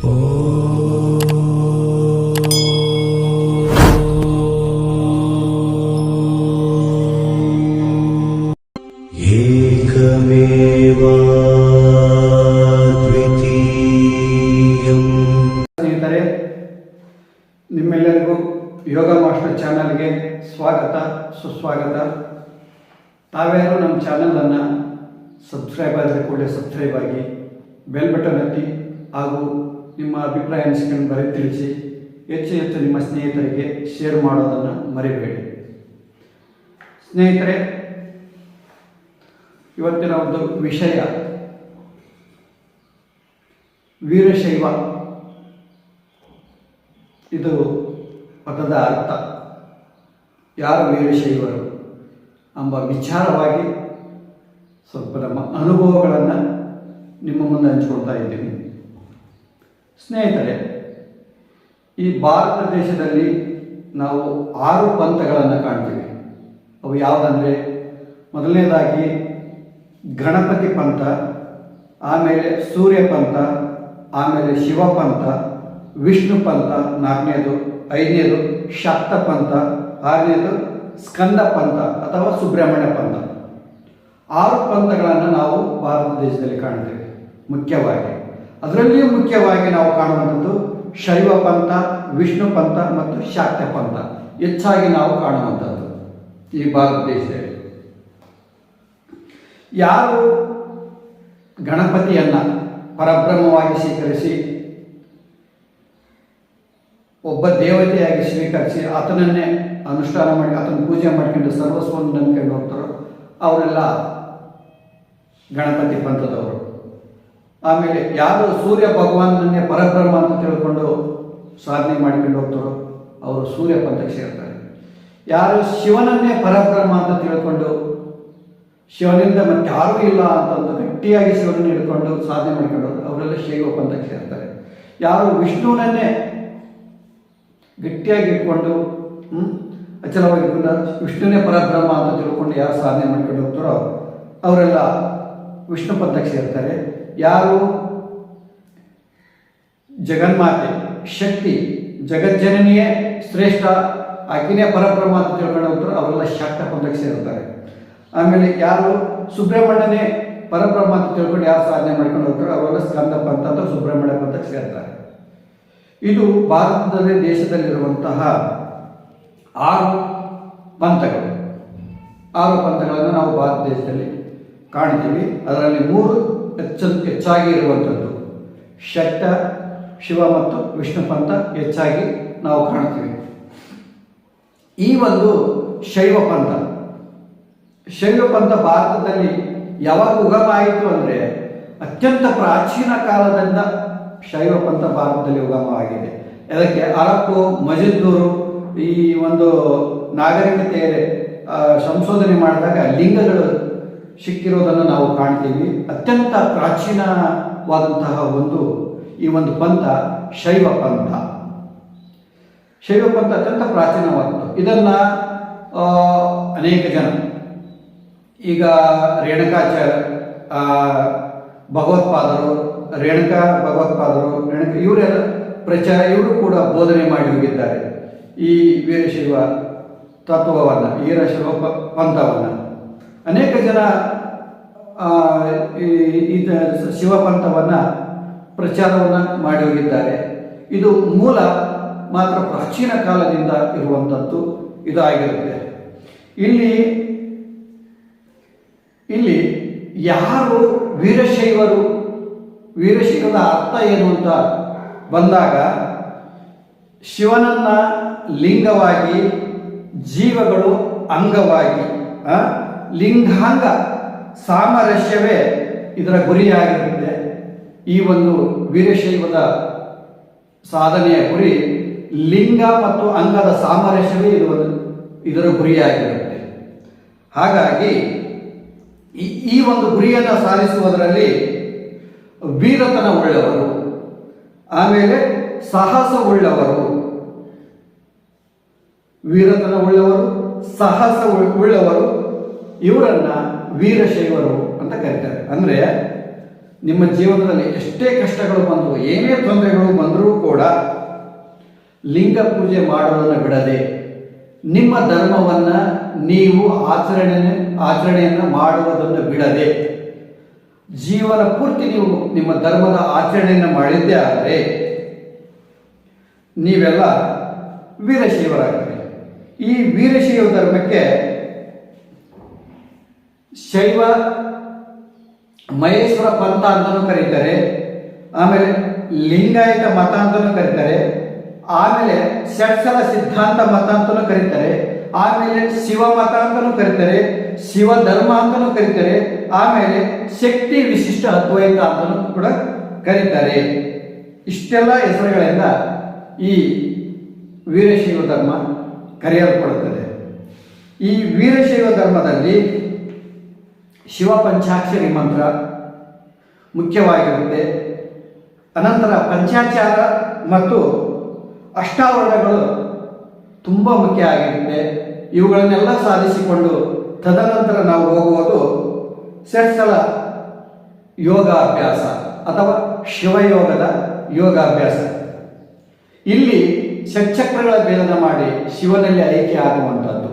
Oh. ಸ್ನೇಹಿತರೆ, ಇವತ್ತಿನ ಒಂದು ವಿಷಯ. ವೀರಶೈವ. ಇದು ಪದದ ಅರ್ಥ. ಯಾರು ವೀರಶೈವರು ಎಂಬ ವಿಚಾರವಾಗಿ ಸ್ವಲ್ಪ ನಮ್ಮ ಅನುಭವಗಳನ್ನು ನಿಮ್ಮ ಮುಂದೆ ಹಂಚ್ಕೊಳ್ತಾ ಇದ್ದೀನಿ. ಸ್ನೇಹಿತರೆ, ಈ ಭಾರತ ದೇಶದಲ್ಲಿ ನಾವು ಆರು ಪಂಥಗಳನ್ನು ಕಾಣ್ತೀವಿ. ಅವು ಯಾವುದಂದ್ರೆ ಮೊದಲನೇದಾಗಿ ಗಣಪತಿ ಪಂಥ, ಆಮೇಲೆ ಸೂರ್ಯ ಪಂಥ, ಆಮೇಲೆ ಶಿವ ಪಂಥ, ವಿಷ್ಣು ಪಂಥ, ನಾಲ್ಕನೇದು, ಐದನೇದು ಶಕ್ತ ಪಂಥ, ಆರನೇದು ಸ್ಕಂದ ಪಂಥ ಅಥವಾ ಸುಬ್ರಹ್ಮಣ್ಯ ಪಂಥ. ಆರು ಪಂಥಗಳನ್ನು ನಾವು ಭಾರತ ದೇಶದಲ್ಲಿ ಕಾಣ್ತೇವೆ, ಮುಖ್ಯವಾಗಿ. ಅದರಲ್ಲಿಯೂ ಮುಖ್ಯವಾಗಿ ನಾವು ಕಾಣುವಂಥದ್ದು ಶೈವ ಪಂಥ, ವಿಷ್ಣು ಪಂಥ ಮತ್ತು ಶಾಕ್ತ ಪಂಥ. ಹೆಚ್ಚಾಗಿ ನಾವು ಕಾಣುವಂಥದ್ದು. ಈ ಭಾರತ ದೇಶ ಯಾರು ಗಣಪತಿಯನ್ನ ಪರಬ್ರಹ್ಮವಾಗಿ ಸ್ವೀಕರಿಸಿ, ಒಬ್ಬ ದೇವತೆಯಾಗಿ ಸ್ವೀಕರಿಸಿ ಆತನನ್ನೇ ಅನುಷ್ಠಾನ ಮಾಡಿ, ಆತನ ಪೂಜೆ ಮಾಡ್ಕೊಂಡು ಸರ್ವಸ್ವವನ್ನು ನಂಬ್ಕೊಂಡು ಹೋಗ್ತಾರೋ, ಅವರೆಲ್ಲ ಗಣಪತಿ ಪಂಥದವರು. ಆಮೇಲೆ ಯಾರು ಸೂರ್ಯ ಭಗವಾನನ್ನೇ ಪರಬ್ರಹ್ಮ ಅಂತ ತಿಳ್ಕೊಂಡು ಸಾಧನೆ ಮಾಡ್ಕೊಂಡು ಹೋಗ್ತಾರೋ, ಅವರು ಸೂರ್ಯ ಪಂಥಕ್ಕೆ ಸೇರ್ತಾರೆ. ಯಾರು ಶಿವನನ್ನೇ ಪರಬ್ರಹ್ಮ ಅಂತ ತಿಳ್ಕೊಂಡು, ಶಿವನಿಂದ ಮತ್ತೆ ಯಾರೂ ಇಲ್ಲ ಅಂತ ಒಂದು ಗಟ್ಟಿಯಾಗಿ ಶಿವನನ್ನು ಹಿಡ್ಕೊಂಡು ಸಾಧನೆ ಮಾಡ್ಕೊಂಡು ಅವರೆಲ್ಲ ಶೈವ ಪಂಥಕ್ಕೆ ಸೇರ್ತಾರೆ. ಯಾರು ವಿಷ್ಣುವನ್ನೇ ಗಟ್ಟಿಯಾಗಿ ಇಟ್ಕೊಂಡು ಅಚಲವಾಗಿ ವಿಷ್ಣುನೇ ಪರಬ್ರಹ್ಮ ಅಂತ ತಿಳ್ಕೊಂಡು ಯಾರು ಸಾಧನೆ ಮಾಡ್ಕೊಂಡು ಹೋಗ್ತಾರೋ ಅವರೆಲ್ಲ ವಿಷ್ಣು ಪಂಥಕ್ಕೆ ಸೇರ್ತಾರೆ. ಯಾರು? ಜಗನ್ಮಾತೆ, ಶಕ್ತಿ, ಜಗಜ್ಜನನಿಯೇ ಶ್ರೇಷ್ಠ ಆಕಿನೇ ಪರಬ್ರಹ್ಮ ಅಂತ ತಿಳ್ಕೊಂಡು ಹೋಗ್ತಾರೆ ಅವರೆಲ್ಲ ಶಕ್ತ ಪಂಥಕ್ಕೆ ಸೇರ್ತಾರೆ ಆಮೇಲೆ ಯಾರು? ಸುಬ್ರಹ್ಮಣ್ಯನೇ ಪರಬ್ರಹ್ಮ ಅಂತ ತಿಳ್ಕೊಂಡು ಯಾರು ಸಾಧನೆ ಮಾಡ್ಕೊಂಡು ಹೋಗ್ತಾರೆ ಅವರೆಲ್ಲ ಸ್ಕಂದ ಪಂಥ ಅಥವಾ ಸುಬ್ರಹ್ಮಣ್ಯ ಪಂಥಕ್ಕೆ ಸೇರ್ತಾರೆ ಇದು ಭಾರತದಲ್ಲಿ, ದೇಶದಲ್ಲಿರುವಂತಹ ಆರು ಪಂಥಗಳು. ಆರು ಪಂಥಗಳನ್ನು ನಾವು ಭಾರತ ದೇಶದಲ್ಲಿ ಕಾಣ್ತೀವಿ. ಅದರಲ್ಲಿ ಮೂರು ಹೆಚ್ಚು, ಹೆಚ್ಚಾಗಿ ಇರುವಂಥದ್ದು. ಶಕ್ತ, ಶಿವ ಮತ್ತು ವಿಷ್ಣು ಪಂಥ ಹೆಚ್ಚಾಗಿ ನಾವು ಕಾಣ್ತೀವಿ. ಈ ಒಂದು ಶೈವ ಪಂಥ ಶೈವ ಪಂಥ ಭಾರತದಲ್ಲಿ ಯಾವಾಗ ಉಗಮ ಆಯಿತು ಅಂದರೆ ಅತ್ಯಂತ ಪ್ರಾಚೀನ ಕಾಲದಿಂದ ಶೈವ ಪಂಥ ಭಾರತದಲ್ಲಿ ಉಗಮವಾಗಿದೆ ಅದಕ್ಕೆ ಅರಪ್ಪು ಮಜಿದ್ದೂರು ಈ ಒಂದು ನಾಗರಿಕತೆ ಸಂಶೋಧನೆ ಮಾಡಿದಾಗ ಲಿಂಗಗಳು ಸಿಕ್ಕಿರೋದನ್ನು ನಾವು ಕಾಣ್ತೀವಿ. ಅತ್ಯಂತ ಪ್ರಾಚೀನವಾದಂತಹ ಒಂದು ಈ ಒಂದು ಪಂಥ ಶೈವ ಪಂಥ ಶೈವ ಪಂಥ ಅತ್ಯಂತ ಪ್ರಾಚೀನವಾದದ್ದು ಇದನ್ನು ಅನೇಕ ಜನ, ಈಗ ರೇಣುಕಾಚಾರ್ಯ ಭಗವತ್ಪಾದರು, ರೇಣುಕಾ, ಭಗವತ್ಪಾದರು, ರೇಣುಕ, ಇವರೆಲ್ಲ ಪ್ರಚಾರ, ಇವರು ಕೂಡ ಬೋಧನೆ ಮಾಡಿ ಹೋಗಿದ್ದಾರೆ. ಈ ವೀರಶೈವ ತತ್ವವನ್ನು, ವೀರಶೈವ ಪಂಥವನ್ನು. ಅನೇಕ ಜನ ಈ ಶಿವ ಶಿವಪಂಥವನ್ನು ಪ್ರಚಾರವನ್ನು ಮಾಡಿ ಹೋಗಿದ್ದಾರೆ. ಇದು ಮೂಲ ಮಾತ್ರ ಪ್ರಾಚೀನ ಕಾಲದಿಂದ ಇರುವಂಥದ್ದು ಇದಾಗಿರುತ್ತೆ. ಇಲ್ಲಿ ಇಲ್ಲಿ ಯಾರು ವೀರಶೈವರು ವೀರಶೈವದ ಅರ್ಥ ಏನು ಅಂತ ಬಂದಾಗ ಶಿವನನ್ನ ಲಿಂಗವಾಗಿ, ಜೀವಗಳು ಅಂಗವಾಗಿ ಲಿಂಗಾಂಗ ಸಾಮರಸ್ಯವೇ ಇದರ ಗುರಿಯಾಗಿರುತ್ತೆ. ಈ ಒಂದು ವೀರಶೈವದ ಸಾಧನೆಯ ಗುರಿ ಲಿಂಗ ಮತ್ತು ಅಂಗದ ಸಾಮರಸ್ಯವೇ ಒಂದು ಇದರ ಗುರಿಯಾಗಿರುತ್ತೆ. ಹಾಗಾಗಿ ಈ ಒಂದು ಗುರಿಯನ್ನು ಸಾಧಿಸುವುದರಲ್ಲಿ ವೀರತನ ಉಳ್ಳವರು, ಆಮೇಲೆ ಸಾಹಸ ಉಳ್ಳವರು, ವೀರತನ ಉಳ್ಳವರು, ಸಾಹಸ ಉಳ್- ಉಳ್ಳವರು, ಇವರನ್ನ ವೀರಶೈವರು ಅಂತ ಕರೀತಾರೆ. ಅಂದ್ರೆ ನಿಮ್ಮ ಜೀವನದಲ್ಲಿ ಎಷ್ಟೇ ಕಷ್ಟಗಳು ಬಂದರೂ, ಏನೇ ತೊಂದರೆಗಳು ಬಂದರೂ ಕೂಡ ಲಿಂಗ ಪೂಜೆ ಮಾಡುವುದನ್ನು ಬಿಡದೆ ನಿಮ್ಮ ಧರ್ಮವನ್ನು ನೀವು ಆಚರಣೆ ಆಚರಣೆಯನ್ನು ಮಾಡುವುದನ್ನು ಬಿಡದೆ ಜೀವನ ಪೂರ್ತಿ ನೀವು ನಿಮ್ಮ ಧರ್ಮದ ಆಚರಣೆಯನ್ನು ಮಾಡಿದ್ದೇ ಆದರೆ ನೀವೆಲ್ಲ ವೀರಶೈವರಾಗ್ತೀರಿ ಈ ವೀರಶೈವ ಧರ್ಮಕ್ಕೆ ಶೈವ, ಮಹೇಶ್ವರ ಪಂಥ ಅಂತಲೂ ಕರೀತಾರೆ. ಆಮೇಲೆ ಲಿಂಗಾಯತ ಮತ ಅಂತಲೂ ಕರೀತಾರೆ. ಆಮೇಲೆ ಷಟ್ಸಲ ಸಿದ್ಧಾಂತ ಮತ ಅಂತಲೂ ಕರೀತಾರೆ. ಆಮೇಲೆ ಶಿವ ಮತ ಅಂತಲೂ ಕರೀತಾರೆ. ಶಿವ ಧರ್ಮ ಅಂತಲೂ ಕರೀತಾರೆ. ಆಮೇಲೆ ಶಕ್ತಿ ವಿಶಿಷ್ಟ ಅದ್ವೈತ ಅಂತಲೂ ಕೂಡ ಕರೀತಾರೆ. ಇಷ್ಟೆಲ್ಲ ಹೆಸರುಗಳಿಂದ ಈ ವೀರಶೈವ ಧರ್ಮ ಕರೆಯಲ್ಪಡುತ್ತದೆ. ಈ ವೀರಶೈವ ಧರ್ಮದಲ್ಲಿ ಶಿವ ಪಂಚಾಕ್ಷರಿ ಮಂತ್ರ ಮುಖ್ಯವಾಗಿರುತ್ತೆ. ಅನಂತರ ಪಂಚಾಚಾರ ಮತ್ತು ಅಷ್ಟಾವರಣಗಳು ತುಂಬ ಮುಖ್ಯ ಆಗಿರುತ್ತೆ. ಇವುಗಳನ್ನೆಲ್ಲ ಸಾಧಿಸಿಕೊಂಡು ತದನಂತರ ನಾವು ಹೋಗುವುದು ಸೆಟ್ಸಲ ಯೋಗಾಭ್ಯಾಸ ಅಥವಾ ಶಿವಯೋಗದ ಯೋಗಾಭ್ಯಾಸ. ಇಲ್ಲಿ ಷಟ್ಚಕ್ರಗಳ ಭೇದನ ಮಾಡಿ ಶಿವನಲ್ಲಿ ಐಕ್ಯ ಆಗುವಂಥದ್ದು.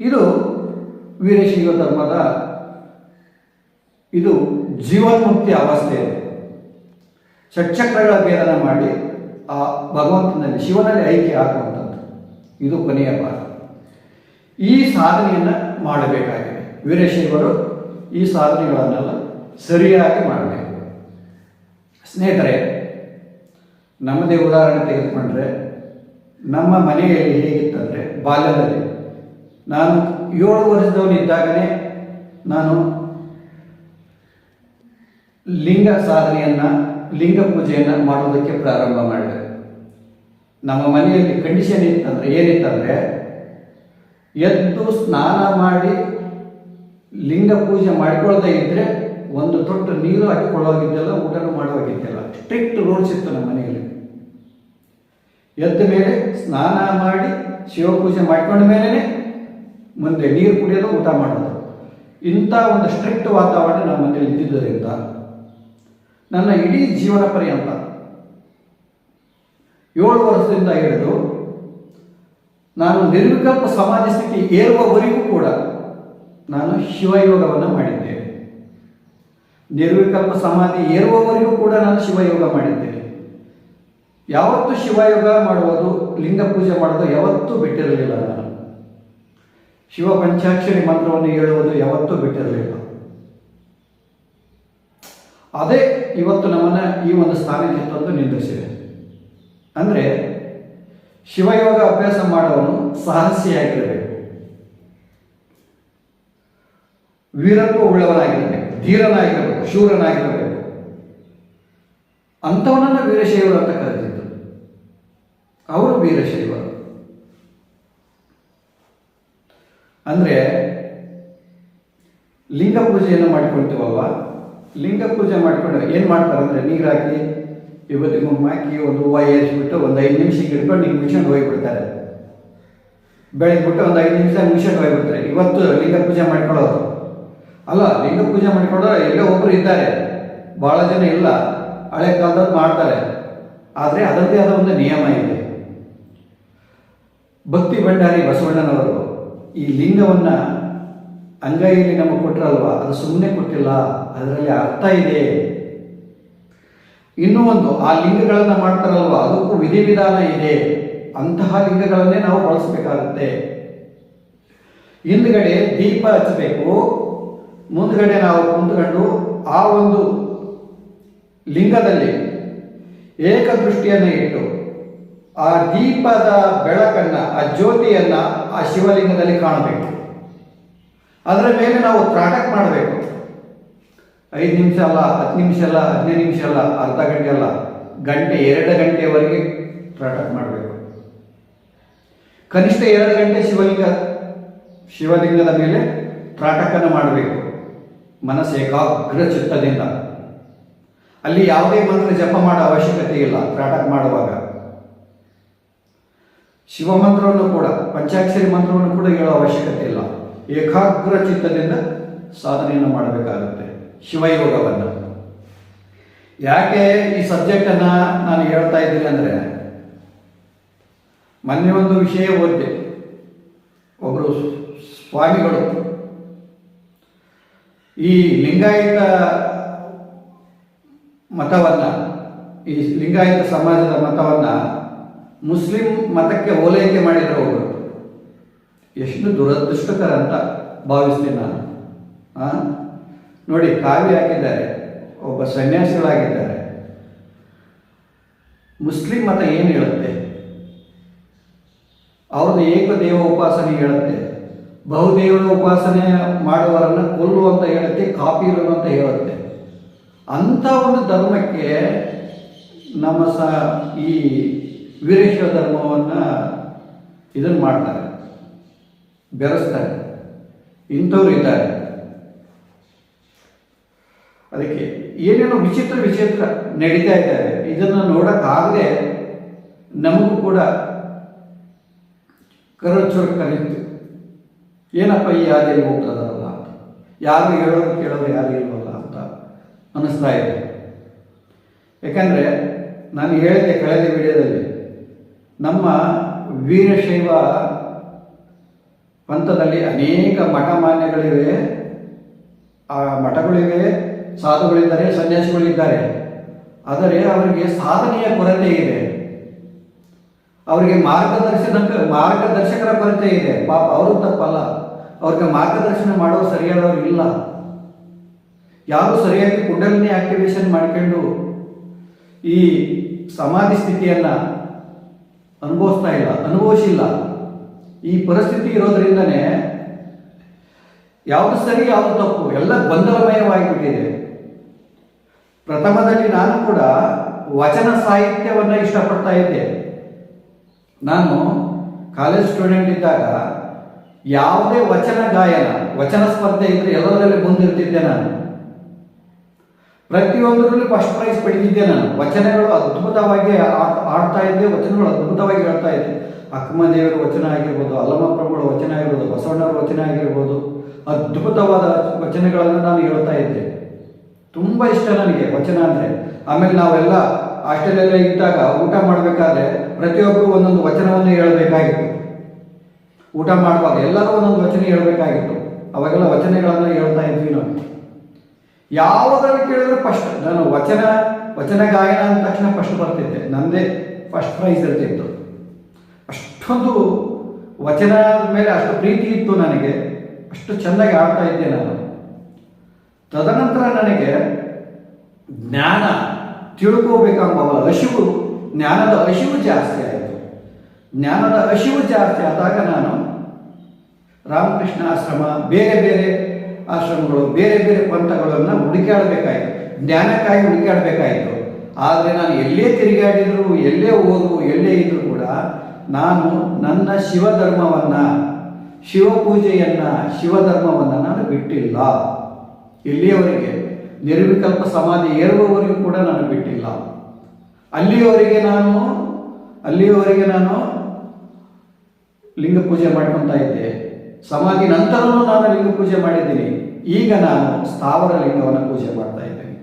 ಇದು ವೀರಶೈವ ಧರ್ಮದ ಇದು ಜೀವನ್ಮುಕ್ತಿ ಅವಸ್ಥೆ. ಷಟ್ಚಕ್ರಗಳ ಭೇದನ ಮಾಡಿ ಆ ಭಗವಂತನಲ್ಲಿ ಶಿವನಲ್ಲಿ ಐಕ್ಯ ಆಗುವಂಥದ್ದು ಇದು ಕೊನೆಯ ಭಾಗ ಈ ಸಾಧನೆಯನ್ನು ಮಾಡಬೇಕಾಗಿದೆ. ವೀರಶೈವರು ಈ ಸಾಧನೆಗಳನ್ನೆಲ್ಲ ಸರಿಯಾಗಿ ಮಾಡಬೇಕು. ಸ್ನೇಹಿತರೆ, ನಮ್ಮದೇ ಉದಾಹರಣೆ ತೆಗೆದುಕೊಂಡ್ರೆ, ನಮ್ಮ ಮನೆಯಲ್ಲಿ ಹೇಗಿತ್ತಂದರೆ, ಬಾಲ್ಯದಲ್ಲಿ ನಾನು ಏಳು ವರ್ಷದವನಿದ್ದಾಗಲೇ ನಾನು ಲಿಂಗ ಸಾಧನೆಯನ್ನು ಲಿಂಗ ಪೂಜೆಯನ್ನು ಮಾಡೋದಕ್ಕೆ ಪ್ರಾರಂಭ ಮಾಡಿದೆ ನಮ್ಮ ಮನೆಯಲ್ಲಿ ಕಂಡೀಷನ್ ಇತ್ತಂದರೆ ಏನಿತ್ತಂದರೆ, ಎದ್ದು ಸ್ನಾನ ಮಾಡಿ ಲಿಂಗ ಪೂಜೆ ಮಾಡಿಕೊಳ್ತಾ ಇದ್ದರೆ ಒಂದು ತೊಟ್ಟು ನೀರು ಹಾಕಿಕೊಳ್ಳೋಗಿದ್ದೆಲ್ಲ ಊಟನೂ ಮಾಡುವಾಗಿದ್ದಿಲ್ಲ ಸ್ಟ್ರಿಕ್ಟ್ ರೂಲ್ಸ್ ಇತ್ತು ನಮ್ಮ ಮನೆಯಲ್ಲಿ. ಎದ್ದ ಮೇಲೆ ಸ್ನಾನ ಮಾಡಿ ಶಿವ ಪೂಜೆ ಮಾಡ್ಕೊಂಡ ಮೇಲೇ ಮುಂದೆ ನೀರು ಕುಡಿಯೋದು ಊಟ ಮಾಡೋದು. ಇಂಥ ಒಂದು ಸ್ಟ್ರಿಕ್ಟ್ ವಾತಾವರಣ ನಮ್ಮ ಮನೆಯಲ್ಲಿ ಇದ್ದಿದ್ದರಿಂದ ನನ್ನ ಇಡೀ ಜೀವನ ಪರ್ಯಂತ. ಏಳು ವರ್ಷದಿಂದ ಹಿಡಿದು ನಾನು ನಿರ್ವಿಕಲ್ಪ ಸಮಾಧಿ ಸ್ಥಿತಿ ಏರುವವರೆಗೂ ಕೂಡ ನಾನು ಶಿವಯೋಗವನ್ನು ಮಾಡಿದ್ದೇನೆ. ನಿರ್ವಿಕಲ್ಪ ಸಮಾಧಿ ಏರುವವರೆಗೂ ಕೂಡ ನಾನು ಶಿವಯೋಗ ಮಾಡಿದ್ದೇನೆ. ಯಾವತ್ತು ಶಿವಯೋಗ ಮಾಡುವುದು, ಲಿಂಗ ಪೂಜೆ ಮಾಡೋದು ಯಾವತ್ತೂ ಬಿಟ್ಟಿರಲಿಲ್ಲ ನಾನು. ಶಿವ ಪಂಚಾಕ್ಷರಿ ಮಂತ್ರವನ್ನು ಹೇಳುವುದು ಯಾವತ್ತೂ ಬಿಟ್ಟಿರಲಿಲ್ಲ. ಅದೇ ಇವತ್ತು ನಮ್ಮನ್ನು ಈ ಒಂದು ಸ್ಥಾನಕ್ಕೆ ತಂದು ನಿಂದಿಸಿದೆ ಅಂದರೆ ಶಿವಯೋಗ ಅಭ್ಯಾಸ ಮಾಡುವವನು ಸಾಹಸಿಯಾಗಿರಬೇಕು. ವೀರತ್ವ ಉಳ್ಳವನಾಗಿರಬೇಕು, ಧೀರನಾಗಿರಬೇಕು, ಶೂರನಾಗಿರಬೇಕು. ಅಂಥವನನ್ನು ವೀರಶೈವರು ಅಂತ ಕರೆದಿದ್ದು. ಅವರು ವೀರಶೈವರು. ಅಂದರೆ ಲಿಂಗ ಪೂಜೆಯನ್ನು ಮಾಡಿಕೊಳ್ತೀವಲ್ವ? ಲಿಂಗ ಪೂಜೆ ಮಾಡಿಕೊಂಡು ಏನು ಮಾಡ್ತಾರೆ ಅಂದರೆ ನೀರು ಹಾಕಿ ವಿಭೂತಿ ಹಾಕಿ ಒಂದು ಹೂವು ಏರಿಸ್ಬಿಟ್ಟು ಒಂದು ಐದು ನಿಮಿಷ ಹಿಡ್ಕೊಂಡು ಹಿಂಗೆ ಮುಗಿಸ್ಕೊಂಡು ಹೋಗಿಬಿಡ್ತಾರೆ. ಬೆಳಗ್ಬಿಟ್ಟು ಒಂದು ಐದು ನಿಮಿಷ ಮುಗಿಸ್ಕೊಂಡು ಹೋಗಿಬಿಡ್ತಾರೆ. ಇವತ್ತು ಲಿಂಗ ಪೂಜೆ ಮಾಡ್ಕೊಳ್ಳೋರು. ಅಲ್ಲ, ಲಿಂಗ ಪೂಜೆ ಮಾಡ್ಕೊಳ್ಳೋರು ಎಲ್ಲೋ ಒಬ್ಬರು ಇದ್ದಾರೆ. ಭಾಳ ಜನ ಇಲ್ಲ. ಹಳೆ ಕಾಲದಲ್ಲಿ ಮಾಡ್ತಾರೆ. ಆದರೆ ಅದರದ್ದೇ ಆದ ಒಂದು ನಿಯಮ ಇದೆ. ಭಕ್ತಿ ಭಂಡಾರಿ ಬಸವಣ್ಣನವರು, ಈ ಲಿಂಗವನ್ನು ಅಂಗೈಯಲ್ಲಿ ನಮಗೆ ಕೊಟ್ಟರಲ್ವ ಅದು ಸುಮ್ಮನೆ ಕೊಟ್ಟಿಲ್ಲ. ಅದರಲ್ಲಿ ಅರ್ಥ ಇದೆ. ಇನ್ನೂ ಒಂದು, ಆ ಲಿಂಗಗಳನ್ನು ಮಾಡ್ತಾರಲ್ವ, ಅದಕ್ಕೂ ವಿಧಿವಿಧಾನ ಇದೆ. ಅಂತಹ ಲಿಂಗಗಳನ್ನೇ ನಾವು ಬಳಸಬೇಕಾಗುತ್ತೆ. ಹಿಂದ್ಗಡೆ ದೀಪ ಹಚ್ಚಬೇಕು. ಮುಂದ್ಗಡೆ ನಾವು ಕುಂತ್ಕೊಂಡು ಆ ಒಂದು ಲಿಂಗದಲ್ಲಿ ಏಕದೃಷ್ಟಿಯನ್ನು ಇಟ್ಟು, ಆ ದೀಪದ ಬೆಳಕನ್ನ, ಆ ಜ್ಯೋತಿಯನ್ನ ಆ ಶಿವಲಿಂಗದಲ್ಲಿ ಕಾಣಬೇಕು. ಅದರ ಮೇಲೆ ನಾವು ತ್ರಾಟಕ್ ಮಾಡಬೇಕು. ಐದು ನಿಮಿಷ ಅಲ್ಲ, ಹತ್ತು ನಿಮಿಷ ಅಲ್ಲ, ಹದಿನೈದು ನಿಮಿಷ ಅಲ್ಲ, ಅರ್ಧ ಗಂಟೆ ಅಲ್ಲ, ಗಂಟೆ ಎರಡು ಗಂಟೆವರೆಗೆ ತ್ರಾಟಕ್ ಮಾಡಬೇಕು. ಕನಿಷ್ಠ ಎರಡು ಗಂಟೆ ಶಿವಲಿಂಗ, ಶಿವಲಿಂಗದ ಮೇಲೆ ಪ್ರಾಟಕನ ಮಾಡಬೇಕು. ಮನಸ್ಸು ಏಕಾಗ್ರ ಚಿತ್ತದಿಂದ. ಅಲ್ಲಿ ಯಾವುದೇ ಮಂತ್ರ ಜಪ ಮಾಡೋ ಅವಶ್ಯಕತೆ ಇಲ್ಲ ಪ್ರಾಟಕ ಮಾಡುವಾಗ. ಶಿವ ಮಂತ್ರವನ್ನು ಕೂಡ, ಪಂಚಾಕ್ಷರಿ ಮಂತ್ರವನ್ನು ಕೂಡ ಹೇಳೋ ಅವಶ್ಯಕತೆ ಇಲ್ಲ. ಏಕಾಗ್ರ ಚಿತ್ತದಿಂದ ಸಾಧನೆಯನ್ನು ಮಾಡಬೇಕಾಗುತ್ತೆ. ಶಿವಯೋಗವನ್ನು. ಯಾಕೆ ಈ ಸಬ್ಜೆಕ್ಟನ್ನು ನಾನು ಹೇಳ್ತಾ ಇದ್ದೀನಿ ಅಂದರೆ, ಮೊನ್ನೆ ಒಂದು ವಿಷಯ ಓದಿದೆ. ಒಬ್ಬರು ಸ್ವಾಮಿಗಳು, ಈ ಲಿಂಗಾಯತ ಮತವನ್ನು, ಈ ಲಿಂಗಾಯತ ಸಮಾಜದ ಮತವನ್ನು ಮುಸ್ಲಿಂ ಮತಕ್ಕೆ ಓಲೈಕೆ ಮಾಡಿದ್ರು ಒಬ್ಬರು ಎಷ್ಟು ದುರದೃಷ್ಟಕರ ಅಂತ ಭಾವಿಸ್ತೀನಿ ನಾನು. ಆ? ನೋಡಿ, ಕಾವ್ಯ ಹಾಕಿದ್ದಾರೆ, ಒಬ್ಬ ಸನ್ಯಾಸಿಗಳಾಗಿದ್ದಾರೆ. ಮುಸ್ಲಿಂ ಮತ ಏನು ಹೇಳುತ್ತೆ? ಅವ್ರದ್ದು ಏಕದೇವ ಉಪಾಸನೆ ಹೇಳುತ್ತೆ. ಬಹುದೇವರ ಉಪಾಸನೆ ಮಾಡುವವರನ್ನು ಕೊಲ್ಲು ಅಂತ ಹೇಳುತ್ತೆ ಕಾಪಿರು ಅಂತ ಹೇಳುತ್ತೆ. ಅಂಥ ಒಂದು ಧರ್ಮಕ್ಕೆ ನಮ್ಮ ಸ ಈ ವೀರೇಶ್ವರ ಧರ್ಮವನ್ನು ಇದನ್ನು ಮಾಡ್ತಾರೆ. ಬೆರೆಸ್ತಾರೆ. ಇಂಥವ್ರು ಇದ್ದಾರೆ. ಅದಕ್ಕೆ ಏನೇನೋ ವಿಚಿತ್ರ ವಿಚಿತ್ರ ನಡೀತಾ ಇದ್ದಾರೆ. ಇದನ್ನು ನೋಡೋಕ್ಕಾಗದೆ ನಮಗೂ ಕೂಡ ಕರಚುರು ಕಲಿತು. ಏನಪ್ಪ ಈ ಹಾದಿಯಲ್ಲಿ ಹೋಗ್ತದಲ್ಲ ಅಂತ ಯಾರು ಹೇಳೋದು ಕೇಳೋದು ಯಾರು ಇಲ್ವಲ್ಲ ಅಂತ ಅನ್ನಿಸ್ತಾ ಇದೆ. ಯಾಕಂದರೆ ನಾನು ಹೇಳಿದೆ ಕಳೆದ ವಿಡಿಯೋದಲ್ಲಿ, ನಮ್ಮ ವೀರಶೈವ ಪಂಥದಲ್ಲಿ ಅನೇಕ ಮಠ ಮಾನ್ಯಗಳಿವೆ ಆ ಮಠಗಳಿವೆ ಸಾಧುಗಳಿದ್ದಾರೆ, ಸನ್ಯಾಸಿಗಳಿದ್ದಾರೆ. ಆದರೆ ಅವರಿಗೆ ಸಾಧನೆಯ ಕೊರತೆ ಇದೆ. ಅವರಿಗೆ ಮಾರ್ಗದರ್ಶನ, ಮಾರ್ಗದರ್ಶಕರ ಕೊರತೆ ಇದೆ. ಪಾಪ ಅವರು ತಪ್ಪಲ್ಲ. ಅವ್ರಿಗೆ ಮಾರ್ಗದರ್ಶನ ಮಾಡೋ ಸರಿಯಾದವ್ರು ಇಲ್ಲ. ಯಾರು ಸರಿಯಾಗಿ ಕುಂಡಲಿನಿ ಆಕ್ಟಿವೇಶನ್ ಮಾಡ್ಕೊಂಡು ಈ ಸಮಾಧಿ ಸ್ಥಿತಿಯನ್ನ ಅನುಭವಿಸ್ತಾ ಇಲ್ಲ, ಅನುಭವಿಸಿಲ್ಲ. ಈ ಪರಿಸ್ಥಿತಿ ಇರೋದ್ರಿಂದನೇ ಯಾವುದು ಸರಿ, ಯಾವುದು ತಪ್ಪು, ಎಲ್ಲ ಗೊಂದಲಮಯವಾಗಿಬಿಟ್ಟಿದೆ ಪ್ರಥಮದಲ್ಲಿ ನಾನು ಕೂಡ ವಚನ ಸಾಹಿತ್ಯವನ್ನು ಇಷ್ಟಪಡ್ತಾ ಇದ್ದೆ. ನಾನು ಕಾಲೇಜ್ ಸ್ಟೂಡೆಂಟ್ ಇದ್ದಾಗ ಯಾವುದೇ ವಚನ ಗಾಯನ, ವಚನ ಸ್ಪರ್ಧೆ ಇದ್ರೆ ಎಲ್ಲದರಲ್ಲಿ ಮುಂದಿರ್ತಿದ್ದೆ ನಾನು. ಪ್ರತಿಯೊಂದರಲ್ಲಿ ಫಸ್ಟ್ ಪ್ರೈಸ್ ಪಡೆದಿದ್ದೆ ನಾನು. ವಚನಗಳು ಅದ್ಭುತವಾಗಿ ಆಡ್ತಾ ಇದ್ದೆ, ವಚನಗಳು ಅದ್ಭುತವಾಗಿ ಹೇಳ್ತಾ ಇದ್ದೆ. ಅಕ್ಕಮದೇವರ ವಚನ ಆಗಿರ್ಬೋದು ಅಲ್ಲಮಪ್ರಭುಗಳ ವಚನ ಆಗಿರ್ಬೋದು, ಬಸವಣ್ಣವರ ವಚನ ಆಗಿರ್ಬೋದು, ಅದ್ಭುತವಾದ ವಚನಗಳನ್ನು ನಾನು ಹೇಳ್ತಾ ಇದ್ದೆ. ತುಂಬ ಇಷ್ಟ ನನಗೆ, ವಚನ ಅಂದರೆ. ಆಮೇಲೆ ನಾವೆಲ್ಲ ಹಾಸ್ಟೆಲೆಲ್ಲ ಇದ್ದಾಗ ಊಟ ಮಾಡಬೇಕಾದ್ರೆ ಪ್ರತಿಯೊಬ್ಬರು ಒಂದೊಂದು ವಚನವನ್ನು ಹೇಳಬೇಕಾಗಿತ್ತು. ಊಟ ಮಾಡುವಾಗ ಎಲ್ಲರೂ ಒಂದೊಂದು ವಚನ ಹೇಳಬೇಕಾಗಿತ್ತು. ಅವಾಗೆಲ್ಲ ವಚನಗಳನ್ನು ಹೇಳ್ತಾ ಇದ್ವಿ ನಾವು. ಯಾವುದರಲ್ಲಿ ಕೇಳಿದ್ರೆ ಫಸ್ಟ್ ನಾನು ವಚನ ವಚನ ಗಾಯನ ಅಂದ ತಕ್ಷಣ ಫಸ್ಟ್ ಬರ್ತಿದ್ದೆ. ನಂದೇ ಫಸ್ಟ್ ಪ್ರೈಸ್ ಇರ್ತಿತ್ತು. ಅಷ್ಟೊಂದು ವಚನದ ಮೇಲೆ ಅಷ್ಟು ಪ್ರೀತಿ ಇತ್ತು ನನಗೆ. ಅಷ್ಟು ಚೆನ್ನಾಗಿ ಆಡ್ತಾ ಇದ್ದೆ ನಾನು. ತದನಂತರ ನನಗೆ ಜ್ಞಾನ ತಿಳ್ಕೋಬೇಕೆಂಬ ಹಸಿವು, ಜ್ಞಾನದ ಹಸಿವು ಜಾಸ್ತಿ ಆಯಿತು. ಜ್ಞಾನದ ಹಸಿವು ಜಾಸ್ತಿ ಆದಾಗ ನಾನು ರಾಮಕೃಷ್ಣ ಆಶ್ರಮ, ಬೇರೆ ಬೇರೆ ಆಶ್ರಮಗಳು, ಬೇರೆ ಬೇರೆ ಪಂಥಗಳನ್ನು ಹುಡುಕಾಡಬೇಕಾಯಿತು ಜ್ಞಾನಕ್ಕಾಗಿ ಹುಡುಕಾಡಬೇಕಾಯಿತು ಆದರೆ ನಾನು ಎಲ್ಲೇ ತಿರುಗಾಡಿದ್ರು ಎಲ್ಲೇ ಓದು ಎಲ್ಲೇ ಇದ್ದರೂ ಕೂಡ ನಾನು ನನ್ನ ಶಿವಧರ್ಮವನ್ನು, ಶಿವಪೂಜೆಯನ್ನು, ಶಿವಧರ್ಮವನ್ನು ನಾನು ಬಿಟ್ಟಿಲ್ಲ. ಇಲ್ಲಿಯವರೆಗೆ ನಿರ್ವಿಕಲ್ಪ ಸಮಾಧಿ ಏರುವವರೆಗೂ ಕೂಡ ನಾನು ಬಿಟ್ಟಿಲ್ಲ. ಅಲ್ಲಿಯವರೆಗೆ ನಾನು ಅಲ್ಲಿಯವರೆಗೆ ನಾನು ಲಿಂಗ ಪೂಜೆ ಮಾಡ್ಕೊತಾ ಇದ್ದೆ. ಸಮಾಧಿ ನಂತರವೂ ನಾನು ಲಿಂಗ ಪೂಜೆ ಮಾಡಿದ್ದೀನಿ. ಈಗ ನಾನು ಸ್ಥಾವರ ಲಿಂಗವನ್ನು ಪೂಜೆ ಮಾಡ್ತಾ ಇದ್ದೇನೆ.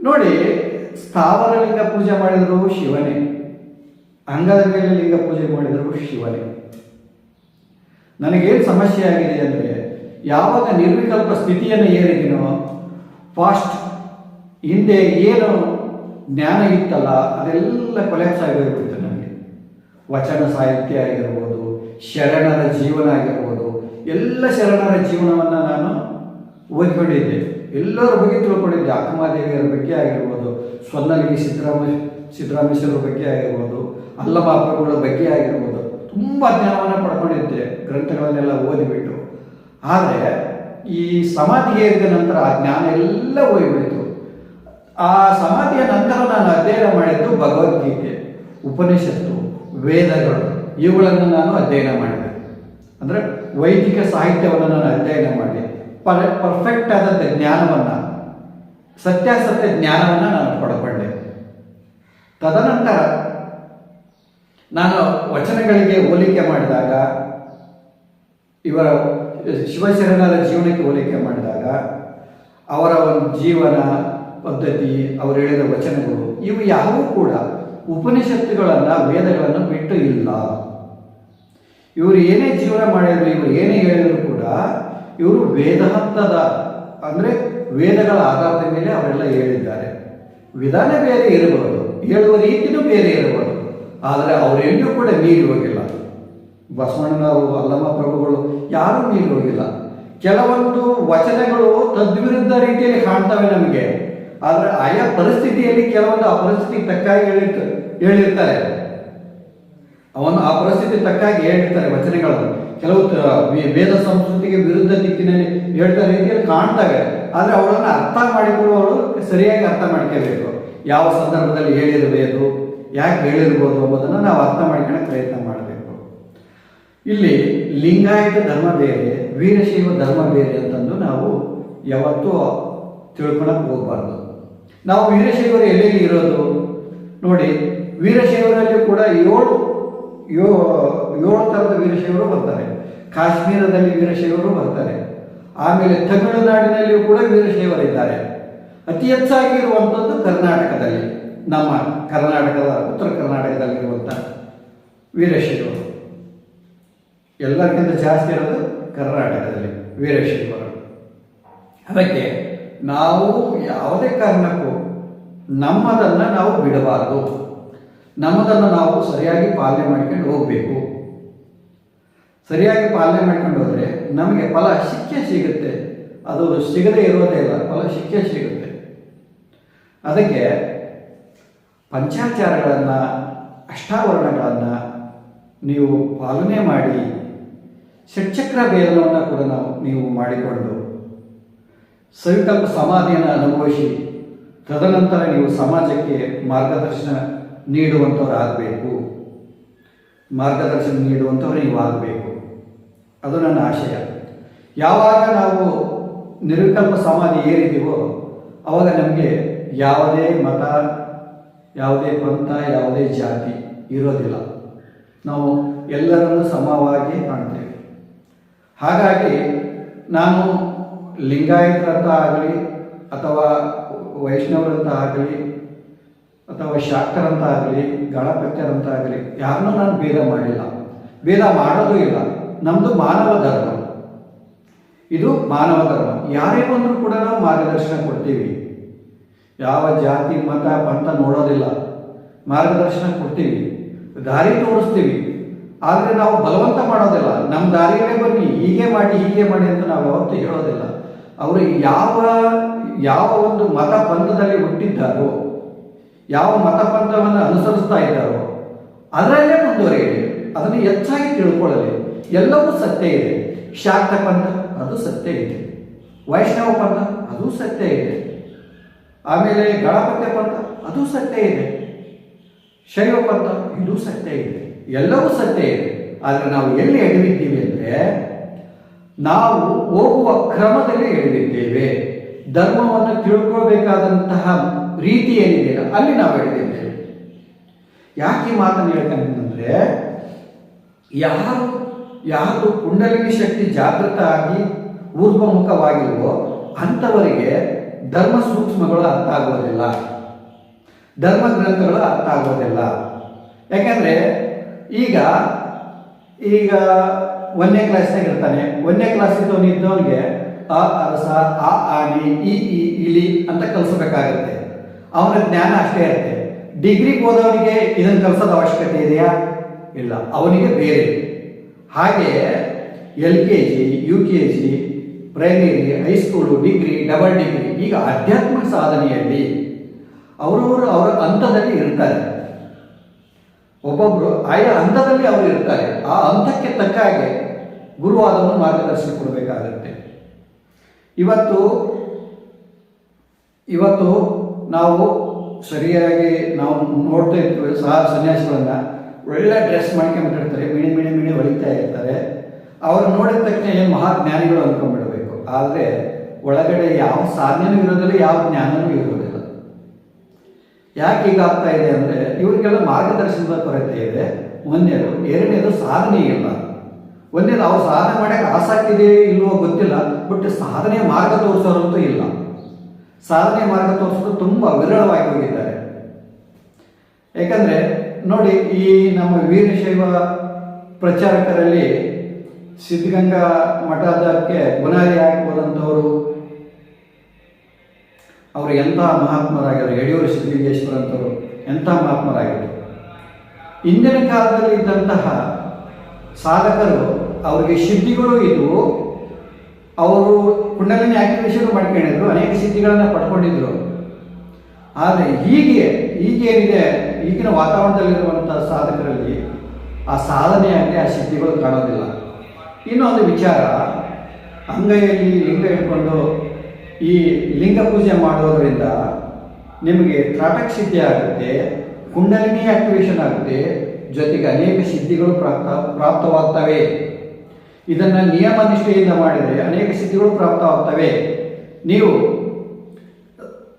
ನೋಡಿ, ಸ್ಥಾವರ ಲಿಂಗ ಪೂಜೆ ಮಾಡಿದ್ರು ಶಿವನೇ. ಅಂಗದ ಮೇಲೆ ಲಿಂಗ ಪೂಜೆ ಮಾಡಿದ್ರು ಶಿವನೇ. ನನಗೇನು ಸಮಸ್ಯೆ ಆಗಿದೆ ಅಂದರೆ ಯಾವಾಗ ನಿರ್ವಿಕಲ್ಪ ಸ್ಥಿತಿಯನ್ನು ಏರಿದೀನೋ ಫಾಸ್ಟ್ ಹಿಂದೆ ಏನು ಜ್ಞಾನ ಇತ್ತಲ್ಲ, ಅದೆಲ್ಲ ಕೊಲೆಪ್ಸ್ ಆಗಿ ನನಗೆ ವಚನ ಸಾಹಿತ್ಯ ಆಗಿರ್ಬೋದು, ಶರಣರ ಜೀವನ ಆಗಿರ್ಬೋದು, ಎಲ್ಲ ಶರಣರ ಜೀವನವನ್ನು ನಾನು ಓದ್ಕೊಂಡಿದ್ದೆ. ಎಲ್ಲರ ಬಗ್ಗೆ ತಿಳ್ಕೊಂಡಿದ್ದೆ. ಅಕ್ಕಮಾದೇವಿಯರ ಬಗ್ಗೆ ಆಗಿರ್ಬೋದು, ಸ್ವರ್ಣಲಿಂಗಿ ಸಿದ್ದರಾಮ ಸಿದ್ದರಾಮೇಶ್ವರ ಬಗ್ಗೆ ಆಗಿರ್ಬೋದು ಅಲ್ಲಬಾಪುಗಳ ಬಗ್ಗೆ ಆಗಿರ್ಬೋದು. ತುಂಬ ಜ್ಞಾನವನ್ನು ಪಡ್ಕೊಂಡಿದ್ದೆ. ಗ್ರಂಥಗಳನ್ನೆಲ್ಲ ಓದಿಬಿಟ್ಟು. ಆದರೆ ಈ ಸಮಾಧಿ ಏರಿದ ನಂತರ ಆ ಜ್ಞಾನ ಎಲ್ಲ ಹೋಗ್ಬಿಡ್ತು ಆ ಸಮಾಧಿಯ ನಂತರ ನಾನು ಅಧ್ಯಯನ ಮಾಡಿದ್ದು ಭಗವದ್ಗೀತೆ, ಉಪನಿಷತ್ತು, ವೇದಗಳು, ಇವುಗಳನ್ನು ನಾನು ಅಧ್ಯಯನ ಮಾಡಿದೆ. ಅಂದರೆ ವೈದಿಕ ಸಾಹಿತ್ಯವನ್ನು ನಾನು ಅಧ್ಯಯನ ಮಾಡಿದೆ. ಪರ್ ಪರ್ಫೆಕ್ಟ್ ಆದಂಥ ಜ್ಞಾನವನ್ನು, ಸತ್ಯಾಸತ್ಯ ಜ್ಞಾನವನ್ನು ನಾನು ಪಡ್ಕೊಂಡೆ. ತದನಂತರ ನಾನು ವಚನಗಳಿಗೆ ಹೋಲಿಕೆ ಮಾಡಿದಾಗ ಇವರ ಶಿವಶರಣರ ಜೀವನಕ್ಕೆ ಹೋಲಿಕೆ ಮಾಡಿದಾಗ, ಅವರ ಒಂದು ಜೀವನ ಪದ್ಧತಿ, ಅವರು ಹೇಳಿದ ವಚನಗಳು, ಇವು ಯಾವೂ ಕೂಡ ಉಪನಿಷತ್ತುಗಳನ್ನು, ವೇದಗಳನ್ನು ಬಿಟ್ಟು ಇಲ್ಲ. ಇವರು ಏನೇ ಜೀವನ ಮಾಡಿದ್ರು, ಇವರು ಏನೇ ಹೇಳಿದ್ರು ಕೂಡ, ಇವರು ವೇದಾಂತದ ಅಂದರೆ ವೇದಗಳ ಆಧಾರದ ಮೇಲೆ ಅವರೆಲ್ಲ ಹೇಳಿದ್ದಾರೆ. ವಿಧಾನ ಬೇರೆ ಇರಬಹುದು, ಹೇಳುವ ರೀತಿಯೂ ಬೇರೆ ಇರಬಹುದು, ಆದರೆ ಅವರೆಲ್ಲೂ ಕೂಡ ಮೀರಿ ಹೋಗಿಲ್ಲ. ಬಸವಣ್ಣನವರು, ಅಲ್ಲಮ್ಮ ಪ್ರಭುಗಳು ಯಾರೂ ಮೀರಿ ಹೋಗಿಲ್ಲ ಕೆಲವೊಂದು ವಚನಗಳು ತದ್ವಿರುದ್ಧ ರೀತಿಯಲ್ಲಿ ಕಾಣ್ತವೆ ನಮಗೆ. ಆದರೆ ಆಯಾ ಪರಿಸ್ಥಿತಿಯಲ್ಲಿ ಕೆಲವೊಂದು ಆ ಪರಿಸ್ಥಿತಿಗೆ ತಕ್ಕಾಗಿ ಹೇಳಿರ್ತ, ಹೇಳಿರ್ತಾರೆ. ಅವನು ಆ ಪರಿಸ್ಥಿತಿ ತಕ್ಕಾಗಿ ಹೇಳಿರ್ತಾರೆ ವಚನಗಳನ್ನು. ಕೆಲವು ವೇದ ಸಂಸ್ಕೃತಿಗೆ ವಿರುದ್ಧ ದಿಕ್ಕಿನಲ್ಲಿ ಹೇಳ್ತಾ ರೀತಿಯಲ್ಲಿ ಕಾಣ್ತವೆ. ಆದರೆ ಅವುಗಳನ್ನು ಅರ್ಥ ಮಾಡಿಕೊಳ್ಳುವವರು ಸರಿಯಾಗಿ ಅರ್ಥ ಮಾಡ್ಕೋಬೇಕು ಯಾವ ಸಂದರ್ಭದಲ್ಲಿ ಹೇಳಿರಬೇಕು ಯಾಕೆ ಹೇಳಿರ್ಬೋದು ಎಂಬುದನ್ನು ನಾವು ಅರ್ಥ ಮಾಡ್ಕೊಳ್ಳೋಕೆ ಪ್ರಯತ್ನ ಮಾಡಬೇಕು. ಇಲ್ಲಿ ಲಿಂಗಾಯತ ಧರ್ಮ ಬೇರೆ, ವೀರಶೈವ ಧರ್ಮ ಬೇರೆ ಅಂತಂದು ನಾವು ಯಾವತ್ತೂ ತಿಳ್ಕೊಳಕ್ ಹೋಗ್ಬಾರ್ದು. ನಾವು ವೀರಶೈವರು ಎಲ್ಲೆಲ್ಲಿ ಇರೋದು? ನೋಡಿ, ವೀರಶೈವರಲ್ಲಿ ಕೂಡ ಏಳು, ಯೋ, ಏಳು ಥರದ ವೀರಶೈವರು ಬರ್ತಾರೆ. ಕಾಶ್ಮೀರದಲ್ಲಿ ವೀರಶೈವರು ಬರ್ತಾರೆ. ಆಮೇಲೆ ತಮಿಳುನಾಡಿನಲ್ಲಿಯೂ ಕೂಡ ವೀರಶೈವರಿದ್ದಾರೆ. ಅತಿ ಹೆಚ್ಚಾಗಿ ಇರುವಂಥದ್ದು ಕರ್ನಾಟಕದಲ್ಲಿ, ನಮ್ಮ ಕರ್ನಾಟಕದ, ಉತ್ತರ ಕರ್ನಾಟಕದಲ್ಲಿರುವಂಥ ವೀರಶೈವರು. ಎಲ್ಲರಿಗಿಂತ ಜಾಸ್ತಿ ಇರೋದು ಕರ್ನಾಟಕದಲ್ಲಿ ವೀರಶೈವರು. ಅದಕ್ಕೆ ನಾವು ಯಾವುದೇ ಕಾರಣಕ್ಕೂ ನಮ್ಮದನ್ನು ನಾವು ಬಿಡಬಾರದು. ನಮ್ಮದನ್ನು ನಾವು ಸರಿಯಾಗಿ ಪಾಲನೆ ಮಾಡ್ಕೊಂಡು ಹೋಗಬೇಕು. ಸರಿಯಾಗಿ ಪಾಲನೆ ಮಾಡ್ಕೊಂಡು ಹೋದರೆ ನಮಗೆ ಫಲ ಶಿಕ್ಷೆ ಸಿಗುತ್ತೆ. ಅದು ಸಿಗದೇ ಇರೋದೇ ಇಲ್ಲ, ಫಲ ಶಿಕ್ಷೆ ಸಿಗುತ್ತೆ. ಅದಕ್ಕೆ ಪಂಚಾಚಾರಗಳನ್ನು, ಅಷ್ಟಾವರಣಗಳನ್ನು ನೀವು ಪಾಲನೆ ಮಾಡಿ. ಷಟ್ಚಕ್ರ ಭೇದವನ್ನು ಕೂಡ ನಾವು ನೀವು ಮಾಡಿಕೊಂಡು ಸವಿಕಲ್ಪ ಸಮಾಧಿಯನ್ನು ಅನುಭವಿಸಿ ತದನಂತರ ನೀವು ಸಮಾಜಕ್ಕೆ ಮಾರ್ಗದರ್ಶನ ನೀಡುವಂಥವರಾಗಬೇಕು ಮಾರ್ಗದರ್ಶನ ನೀಡುವಂಥವ್ರು ನೀವು ಆಗಬೇಕು ಅದು ನನ್ನ ಆಶಯ. ಯಾವಾಗ ನಾವು ನಿರ್ವಿಕಲ್ಪ ಸಮಾಧಿ ಏರಿದೀವೋ ಅವಾಗ ನಮಗೆ ಯಾವುದೇ ಮತ, ಯಾವುದೇ ಪಂಥ, ಯಾವುದೇ ಜಾತಿ ಇರೋದಿಲ್ಲ. ನಾವು ಎಲ್ಲರನ್ನು ಸಮವಾಗಿ ಕಾಣ್ತೇವೆ. ಹಾಗಾಗಿ ನಾನು ಲಿಂಗಾಯತರಂತ ಆಗಲಿ ಅಥವಾ ವೈಷ್ಣವರಂತ ಆಗಲಿ ಅಥವಾ ಶಾಕ್ತರಂತ ಆಗಲಿ ಗಣಪತ್ಯರಂತ ಆಗಲಿ, ಯಾರನ್ನೂ ನಾನು ಭೇದ ಮಾಡಿಲ್ಲ. ಭೇದ ಮಾಡೋದು ಇಲ್ಲ. ನಮ್ಮದು ಮಾನವ ಧರ್ಮ. ಇದು ಮಾನವ ಧರ್ಮ. ಯಾರೇ ಬಂದರೂ ಕೂಡ ನಾವು ಮಾರ್ಗದರ್ಶನ ಕೊಡ್ತೀವಿ. ಯಾವ ಜಾತಿ, ಮತ ಪಂಥ ನೋಡೋದಿಲ್ಲ. ಮಾರ್ಗದರ್ಶನ ಕೊಡ್ತೀವಿ. ದಾರಿ ತೋರಿಸ್ತೀವಿ. ಆದರೆ ನಾವು ಬಲವಂತ ಮಾಡೋದಿಲ್ಲ. ನಮ್ಮ ದಾರಿಯಲ್ಲೇ ಬನ್ನಿ, ಹೀಗೆ ಮಾಡಿ ಹೀಗೆ ಮಾಡಿ ಅಂತ ನಾವು ಯಾವತ್ತೂ ಹೇಳೋದಿಲ್ಲ. ಅವರು ಯಾವ ಯಾವ ಒಂದು ಮತ ಪಂಥದಲ್ಲಿ ಹುಟ್ಟಿದ್ದಾರೋ, ಯಾವ ಮತ ಪಂಥವನ್ನು ಅನುಸರಿಸ್ತಾ ಇದ್ದಾರೋ, ಅದರಲ್ಲೇ ಮುಂದುವರಿಯಲಿ. ಅದನ್ನು ಹೆಚ್ಚಾಗಿ ತಿಳ್ಕೊಳ್ಳಲಿ. ಎಲ್ಲವೂ ಸತ್ಯ ಇದೆ. ಶಾಕ್ತ ಪಂಥ, ಅದು ಸತ್ಯ ಇದೆ. ವೈಷ್ಣವ ಪಂಥ, ಅದು ಸತ್ಯ ಇದೆ. ಆಮೇಲೆ ಗಣಪತ್ಯ ಪಂಥ, ಅದು ಸತ್ಯ ಇದೆ. ಶೈವ ಪಂಥ, ಇದು ಸತ್ಯ ಇದೆ. ಎಲ್ಲವೂ ಸತ್ಯ ಇದೆ. ಆದರೆ ನಾವು ಎಲ್ಲಿ ಎಳೆದಿದ್ದೀವಿ ಅಂದರೆ, ನಾವು ಹೋಗುವ ಕ್ರಮದಲ್ಲಿ ಎಳೆದಿದ್ದೇವೆ. ಧರ್ಮವನ್ನು ತಿಳ್ಕೊಳ್ಬೇಕಾದಂತಹ ರೀತಿ ಏನಿದೆಯಲ್ಲ ಅಲ್ಲಿ ನಾವು ಎಳೆದಿದ್ದೇವೆ. ಯಾಕೆ ಮಾತನ್ನು ಹೇಳ್ಕೊಂಡ್ರೆ ಯಾರು ಯಾರು ಕುಂಡಲಿನಿ ಶಕ್ತಿ ಜಾಗೃತ ಆಗಿ ಊರ್ಧ್ವಮುಖವಾಗಿಲ್ವೋ ಅಂಥವರಿಗೆ ಧರ್ಮ ಸೂಕ್ಷ್ಮಗಳು ಅರ್ಥ ಆಗೋದಿಲ್ಲ. ಧರ್ಮ ಗ್ರಂಥಗಳು ಅರ್ಥ ಆಗೋದಿಲ್ಲ. ಯಾಕೆಂದ್ರೆ ಈಗ ಈಗ ಒಂದನೇ ಕ್ಲಾಸ್ನಾಗ ಇರ್ತಾನೆ. ಒಂದನೇ ಕ್ಲಾಸ್ ಅವನು ಇದ್ದವನಿಗೆ ಅ ಅರಸ ಆ ಆನಿ ಇ ಇಲಿ ಅಂತ ಕಲಿಸಬೇಕಾಗುತ್ತೆ. ಅವನ ಜ್ಞಾನ ಅಷ್ಟೇ ಇರುತ್ತೆ. ಡಿಗ್ರಿಗೆ ಹೋದವನಿಗೆ ಇದನ್ನು ಕಲಿಸೋದು ಅವಶ್ಯಕತೆ ಇದೆಯಾ? ಇಲ್ಲ. ಅವನಿಗೆ ಬೇರೆ. ಹಾಗೆ L K G, U K G primary high school degree double degree ಈಗ ಆಧ್ಯಾತ್ಮಿಕ ಸಾಧನೆಯಲ್ಲಿ ಅವರವರು ಅವರ ಹಂತದಲ್ಲಿ ಇರ್ತಾರೆ. ಒಬ್ಬೊಬ್ರು ಆಯಾ ಹಂತದಲ್ಲಿ ಅವರು ಇರ್ತಾರೆ. ಆ ಹಂತಕ್ಕೆ ತಕ್ಕ ಹಾಗೆ ಗುರುವಾದವನ್ನು ಮಾರ್ಗದರ್ಶನ ಕೊಡಬೇಕಾಗುತ್ತೆ. ಇವತ್ತು ಇವತ್ತು ನಾವು ಸರಿಯಾಗಿ ನಾವು ನೋಡ್ತಾ ಇರ್ತೀವಿ ಸಹ ಸನ್ಯಾಸಿಗಳನ್ನ, ಒಳ್ಳೆ ಡ್ರೆಸ್ ಮಾಡ್ಕೊಂಡ್ಬಿಟ್ಟಿರ್ತಾರೆ ಮಿಣಿ ಮಿಣಿ ಮಿಣಿ ಹೊಳಿತಾ ಇರ್ತಾರೆ. ಅವ್ರು ನೋಡಿದ ತಕ್ಷಣ ಏನು ಮಹಾಜ್ಞಾನಿಗಳು ಅಂದ್ಕೊಂಡ್ಬಿಡ್ಬೇಕು ಆದರೆ, ಒಳಗಡೆ ಯಾವ ಸಾಧನೆನೂ ಇರೋದಿಲ್ಲ, ಯಾವ ಜ್ಞಾನನೂ ಇರೋದಿಲ್ಲ. ಯಾಕೆ ಈಗ ಆಗ್ತಾ ಇದೆ ಅಂದರೆ ಇವರಿಗೆಲ್ಲ ಮಾರ್ಗದರ್ಶನದ ಕೊರತೆ ಇದೆ. ಒಂದೇದು ಎರಡನೇದು ಸಾಧನೆ ಇಲ್ಲ. ಒಂದೇದು ಅವ್ರು ಸಾಧನೆ ಮಾಡೋಕ್ಕೆ ಆಸಕ್ತಿ ಇದೆ ಇಲ್ವೋ ಗೊತ್ತಿಲ್ಲ ಬಟ್ ಸಾಧನೆ ಮಾರ್ಗ ತೋರಿಸೋರಂತೂ ಇಲ್ಲ. ಸಾಧನೆ ಮಾರ್ಗ ತೋರಿಸೋದು ತುಂಬ ವಿರಳವಾಗಿ ಹೋಗಿದ್ದಾರೆ. ಯಾಕಂದ್ರೆ, ನೋಡಿ ಈ ನಮ್ಮ ವೀರಶೈವ ಪ್ರಚಾರಕರಲ್ಲಿ ಸಿದ್ಧಗಂಗಾ ಮಠದಕ್ಕೆ ಬುನಾದಿ ಹಾಕಿಬೋದಂಥವರು ಅವರು ಎಂಥ ಮಹಾತ್ಮರಾಗಿದ್ದಾರೆ? ಯಡಿಯೂರು ಸಿದ್ಧಲಿಂಗೇಶ್ವರ ಅಂತವರು ಎಂಥ ಮಹಾತ್ಮರಾಗಿದ್ದರು? ಇಂದಿನ ಕಾಲದಲ್ಲಿ ಇದ್ದಂತಹ ಸಾಧಕರು ಅವರಿಗೆ ಸಿದ್ಧಿಗಳು ಇದ್ದವು ಅವರು ಕುಂಡಲಿನಿ ಆಕ್ಟಿವೇಶನ್ ಮಾಡ್ಕೊಂಡಿದ್ರು, ಅನೇಕ ಸಿದ್ಧಿಗಳನ್ನು ಪಡ್ಕೊಂಡಿದ್ರು. ಆದರೆ ಹೀಗೆ ಈಗೇನಿದೆ ಈಗಿನ ವಾತಾವರಣದಲ್ಲಿರುವಂಥ ಸಾಧಕರಲ್ಲಿ ಆ ಸಾಧನೆಯಾಗಲಿ ಆ ಸಿದ್ಧಿಗಳು ಕಾಣೋದಿಲ್ಲ. ಇನ್ನೊಂದು ವಿಚಾರ, ಅಂಗೈಯಲ್ಲಿ ಲಿಂಗ ಇಟ್ಕೊಂಡು ಈ ಲಿಂಗ ಪೂಜೆ ಮಾಡೋದರಿಂದ ನಿಮಗೆ ತ್ರಾಟಕ ಸಿದ್ಧಿ ಆಗುತ್ತೆ, ಕುಂಡಲಿನಿ ಆಕ್ಟಿವೇಶನ್ ಆಗುತ್ತೆ, ಜೊತೆಗೆ ಅನೇಕ ಸಿದ್ಧಿಗಳು ಪ್ರಾಪ್ತ, ಪ್ರಾಪ್ತವಾಗ್ತವೆ. ಇದನ್ನು ನಿಯಮ ನಿಷ್ಠೆಯಿಂದ ಮಾಡಿದರೆ ಅನೇಕ ಸಿದ್ಧಿಗಳು ಪ್ರಾಪ್ತವಾಗ್ತವೆ. ನೀವು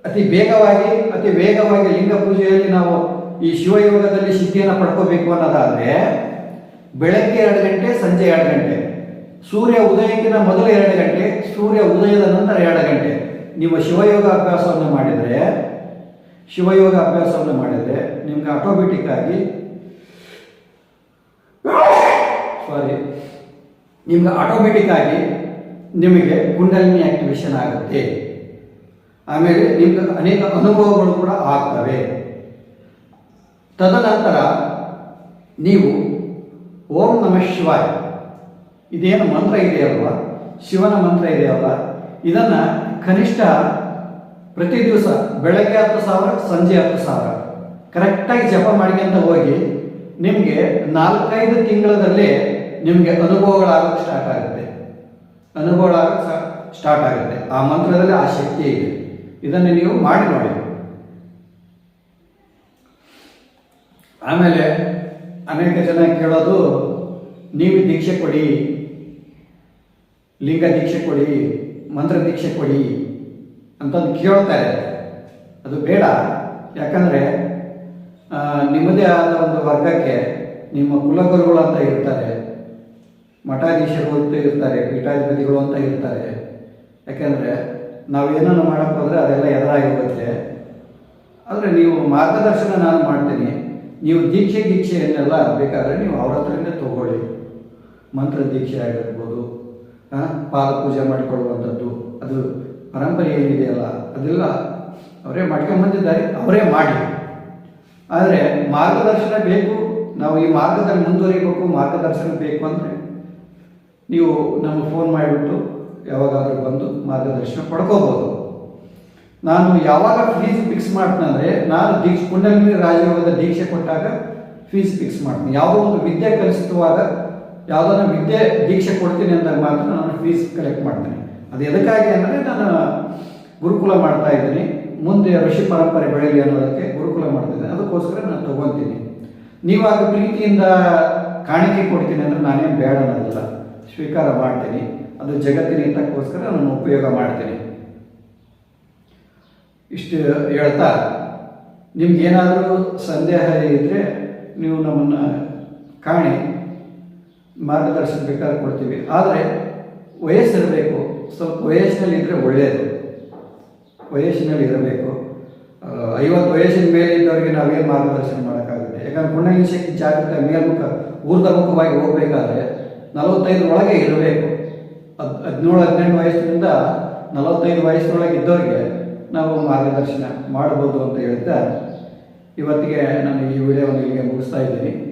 ಅತಿ ವೇಗವಾಗಿ ಅತಿ ವೇಗವಾಗಿ ಲಿಂಗ ಪೂಜೆಯಲ್ಲಿ ನಾವು ಈ ಶಿವಯೋಗದಲ್ಲಿ ಸಿದ್ಧಿಯನ್ನು ಪಡ್ಕೋಬೇಕು ಅನ್ನೋದಾದರೆ ಬೆಳಗ್ಗೆ ಎರಡು ಗಂಟೆ, ಸಂಜೆ ಎರಡು ಗಂಟೆ. ಸೂರ್ಯ ಉದಯಕ್ಕಿಂತ ಮೊದಲು ಎರಡು ಗಂಟೆ, ಸೂರ್ಯ ಉದಯದ ನಂತರ ಎರಡು ಗಂಟೆ. ನೀವು ಶಿವಯೋಗ ಅಭ್ಯಾಸವನ್ನು ಮಾಡಿದರೆ, ಶಿವಯೋಗ ಅಭ್ಯಾಸವನ್ನು ಮಾಡಿದರೆ ನಿಮ್ಗೆ ಆಟೋಮೆಟಿಕ್ ಆಗಿ ಸಾರಿ ನಿಮ್ಗೆ ಆಟೋಮೆಟಿಕ್ ಆಗಿ ನಿಮಗೆ ಕುಂಡಲಿನಿ ಆಕ್ಟಿವೇಶನ್ ಆಗುತ್ತೆ. ಆಮೇಲೆ ನಿಮ್ಗೆ ಅನೇಕ ಅನುಭವಗಳು ಕೂಡ ಆಗ್ತವೆ. ತದನಂತರ ನೀವು ಓಂ ನಮಃ ಶಿವಾಯ. ಇದೇನು ಮಂತ್ರ ಇದೆಯಲ್ವಾ? ಶಿವನ ಮಂತ್ರ ಇದೆಯಲ್ಲ? ಇದನ್ನು ಕನಿಷ್ಠ ಪ್ರತಿ ದಿವಸ ಬೆಳಗ್ಗೆ ಹತ್ತು ಸಾವಿರ, ಸಂಜೆ ಹತ್ತು ಸಾವಿರ. ಕರೆಕ್ಟಾಗಿ ಜಪ ಮಾಡ್ಕೊಂತ ಹೋಗಿ ನಿಮಗೆ ನಾಲ್ಕೈದು ತಿಂಗಳಲ್ಲಿ ನಿಮಗೆ ಅನುಭವಗಳಾಗೋಕ್ಕೆ ಸ್ಟಾರ್ಟ್ ಆಗುತ್ತೆ. ಅನುಭವಗಳಾಗೋಕ್ಕೆ ಸ್ಟಾರ್ಟ್ ಆಗುತ್ತೆ. ಆ ಮಂತ್ರದಲ್ಲಿ ಆ ಶಕ್ತಿ ಇದೆ. ಇದನ್ನು ನೀವು ಮಾಡಿ ನೋಡಿ. ಆಮೇಲೆ ಅನೇಕ ಜನ ಕೇಳೋದು ನೀವು ದೀಕ್ಷೆ ಕೊಡಿ ಲಿಂಗ ದೀಕ್ಷೆ ಕೊಡಿ, ಮಂತ್ರ ದೀಕ್ಷೆ ಕೊಡಿ ಅಂತಂದು ಕೇಳ್ತಾರೆ ಅದು ಬೇಡ. ಯಾಕಂದರೆ ನಿಮ್ಮದೇ ಆದ ಒಂದು ವರ್ಗಕ್ಕೆ ನಿಮ್ಮ ಕುಲಗುರುಗಳು ಅಂತ ಇರ್ತಾರೆ, ಮಠಾಧೀಶರು ಅಂತ ಇರ್ತಾರೆ, ಪೀಠಾಧಿಪತಿಗಳು ಅಂತ ಇರ್ತಾರೆ. ಯಾಕೆಂದರೆ ನಾವೇನನ್ನು ಮಾಡಕ್ಕೆ ಹೋದರೆ ಅದೆಲ್ಲ ಎದುರಾಗಿರುತ್ತೆ. ಆದರೆ ನೀವು ಮಾರ್ಗದರ್ಶನ ನಾನು ಮಾಡ್ತೀನಿ. ನೀವು ದೀಕ್ಷೆ ದೀಕ್ಷೆಯನ್ನೆಲ್ಲ ಬೇಕಾದರೆ ನೀವು ಅವ್ರ ಹತ್ರನೇ ತಗೊಳ್ಳಿ. ಮಂತ್ರ ದೀಕ್ಷೆ ಆಗಿರ್ಬೋದು ಪಾದ ಪೂಜೆ ಮಾಡಿಕೊಳ್ಳುವಂಥದ್ದು. ಅದು ಪರಂಪರೆ ಏನಿದೆಯಲ್ಲ, ಅದೆಲ್ಲ ಅವರೇ ಮಾಡ್ಕೊಂಬಂದಿದ್ದಾರೆ ಅವರೇ ಮಾಡಿ. ಆದರೆ ಮಾರ್ಗದರ್ಶನ ಬೇಕು, ನಾವು ಈ ಮಾರ್ಗದಲ್ಲಿ ಮುಂದುವರಿಬೇಕು, ಮಾರ್ಗದರ್ಶನ ಬೇಕು ಅಂದರೆ ನೀವು ನಮಗೆ ಫೋನ್ ಮಾಡಿಬಿಟ್ಟು ಯಾವಾಗಾದರೂ ಬಂದು ಮಾರ್ಗದರ್ಶನ ಪಡ್ಕೋಬೋದು. ನಾನು ಯಾವಾಗ ಫೀಸ್ ಫಿಕ್ಸ್ ಮಾಡ್ತೀನಂದರೆ ನಾನು ದೀಕ್ಷೆ ಕುಂಡಲಿನಿ ರಾಜಯೋಗದ ದೀಕ್ಷೆ ಕೊಟ್ಟಾಗ ಫೀಸ್ ಫಿಕ್ಸ್ ಮಾಡ್ತೀನಿ. ಯಾವುದೋ ಒಂದು ವಿದ್ಯೆ ಕಲಿಸುವಾಗ ಯಾವುದೋ ವಿದ್ಯೆ ದೀಕ್ಷೆ ಕೊಡ್ತೀನಿ ಅಂದಾಗ ಮಾತ್ರ ನಾನು ಫೀಸ್ ಕಲೆಕ್ಟ್ ಮಾಡ್ತೀನಿ. ಅದು ಎದಕ್ಕಾಗಿ ಅಂದರೆ ನಾನು ಗುರುಕುಲ ಮಾಡ್ತಾ ಇದ್ದೀನಿ. ಮುಂದೆ ಋಷಿ ಪರಂಪರೆ ಬೆಳೆಯಲಿ ಅನ್ನೋದಕ್ಕೆ ಗುರುಕುಲ ಮಾಡ್ತಿದ್ದೀನಿ ಅದಕ್ಕೋಸ್ಕರ ನಾನು ತಗೊತೀನಿ ನೀವಾಗ ಪ್ರೀತಿಯಿಂದ ಕಾಣಿಕೆ ಕೊಡ್ತೀನಿ ಅಂದರೆ ನಾನೇನು ಬೇಡ ಅನ್ನೋದಿಲ್ಲ. ಸ್ವೀಕಾರ ಮಾಡ್ತೀನಿ. ಅದು ಜಗತ್ತಿನ ಹಿತಕ್ಕೋಸ್ಕರ ನಾನು ಉಪಯೋಗ ಮಾಡ್ತೀನಿ. ಇಷ್ಟು ಹೇಳ್ತಾ, ನಿಮ್ಗೇನಾದರೂ ಸಂದೇಹ ಇದ್ದರೆ ನೀವು ನಮ್ಮನ್ನು ಕಾಣಿ. ಮಾರ್ಗದರ್ಶನ ಬೇಕಾದ್ರೆ ಕೊಡ್ತೀವಿ. ಆದರೆ ವಯಸ್ಸಿರಬೇಕು. ಸ್ವಲ್ಪ ವಯಸ್ಸಿನಲ್ಲಿ ಇದ್ದರೆ ಒಳ್ಳೆಯದು ವಯಸ್ಸಿನಲ್ಲಿ ಇರಬೇಕು. ಐವತ್ತು ವಯಸ್ಸಿನ ಮೇಲೆ ಇದ್ದವರಿಗೆ ನಾವೇನು ಮಾರ್ಗದರ್ಶನ ಮಾಡೋಕ್ಕಾಗುತ್ತೆ? ಯಾಕಂದ್ರೆ ಪುಣ್ಯ ಶಕ್ತಿ ಜಾಗೃತ ಮೇಲ್ಮುಖ ಊರ್ಧಮುಖವಾಗಿ ಹೋಗಬೇಕಾದ್ರೆ ನಲವತ್ತೈದು ಒಳಗೆ ಇರಬೇಕು. ಹದ್, ಹದಿನೇಳು, ಹದಿನೆಂಟು ವಯಸ್ಸಿನಿಂದ ನಲವತ್ತೈದು ವಯಸ್ಸಿನೊಳಗೆ ಇದ್ದವರಿಗೆ ನಾವು ಮಾರ್ಗದರ್ಶನ ಮಾಡ್ಬೋದು ಅಂತ ಹೇಳ್ತಾ ಇವತ್ತಿಗೆ ನಾನು ಈ ವಿಡಿಯೋವನ್ನು ಇಲ್ಲಿಗೆ ಮುಗಿಸ್ತಾ ಇದ್ದೀನಿ.